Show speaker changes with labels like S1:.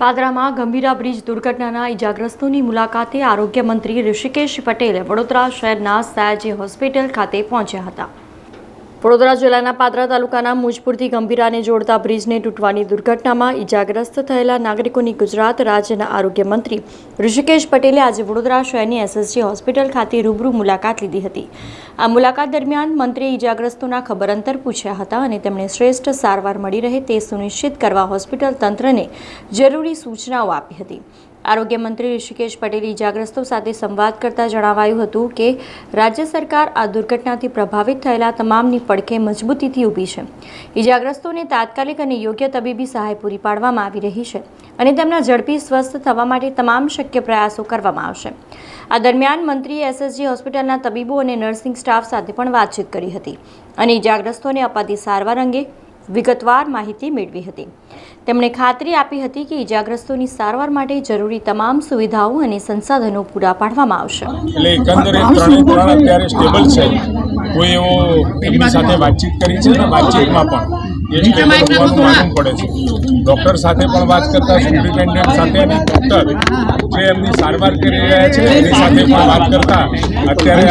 S1: પાદરામાં Gambhira bridge દુર્ઘટનાના ઇજાગ્રસ્તોની મુલાકાતે આરોગ્ય મંત્રી ઋષિકેશ પટેલ વડોદરા શહેરના સયાજી હોસ્પિટલ ખાતે પહોંચ્યા હતા. વડોદરા જિલ્લાના પાદરા તાલુકાના મુજપુરથી ગંભીરાને જોડતા બ્રિજને તૂટવાની દુર્ઘટનામાં ઇજાગ્રસ્ત થયેલા નાગરિકોની ગુજરાત રાજ્યના આરોગ્ય મંત્રી ઋષિકેશ પટેલે આજે વડોદરા શહેરની એસએસજી હોસ્પિટલ ખાતે રૂબરૂ મુલાકાત લીધી હતી. આ મુલાકાત દરમિયાન મંત્રીએ ઇજાગ્રસ્તોના ખબર અંતર પૂછ્યા હતા અને તેમણે શ્રેષ્ઠ સારવાર મળી રહે તે સુનિશ્ચિત કરવા હોસ્પિટલ તંત્રને જરૂરી સૂચનાઓ આપી હતી. આરોગ્ય મંત્રી ઋષિકેશ પટેલે ઇજાગ્રસ્તો સાથે સંવાદ કરતા જણાવાયું હતું કે, રાજ્ય સરકાર આ દુર્ઘટનાથી પ્રભાવિત થયેલા તમામની પડખે મજબૂતીથી ઊભી છે. ઇજાગ્રસ્તોને તાત્કાલિક અને યોગ્ય તબીબી સહાય પૂરી પાડવામાં આવી રહી છે અને તેમના ઝડપી સ્વસ્થ થવા માટે તમામ શક્ય પ્રયાસો કરવામાં આવશે. આ દરમિયાન મંત્રીએ એસએસજી હોસ્પિટલના તબીબો અને નર્સિંગ સ્ટાફ સાથે પણ વાતચીત કરી હતી અને ઇજાગ્રસ્તોને અપાતી સારવાર અંગે વિગતવાર માહિતી મેળવી હતી. તેમણે ખાતરી આપી હતી કે ઇજાગ્રસ્તોની સારવાર માટે જરૂરી તમામ સુવિધાઓ અને સંસાધનો પૂરા પાડવામાં આવશે.
S2: એટલે એકંદરે ત્રણે ત્રણ અત્યારે સ્ટેબલ છે. કોઈ એવો એમની સાથે વાતચીત કરી છે વાતચીતમાં પણ એ સ્ટેબલ હોવાનું માલુમ પડે છે. ડૉક્ટર સાથે પણ વાત કરતા સુપ્રિન્ટેન્ડન્ટ સાથે અને ડૉક્ટર જે એમની સારવાર કરી રહ્યા છે એની સાથે પણ વાત કરતા અત્યારે.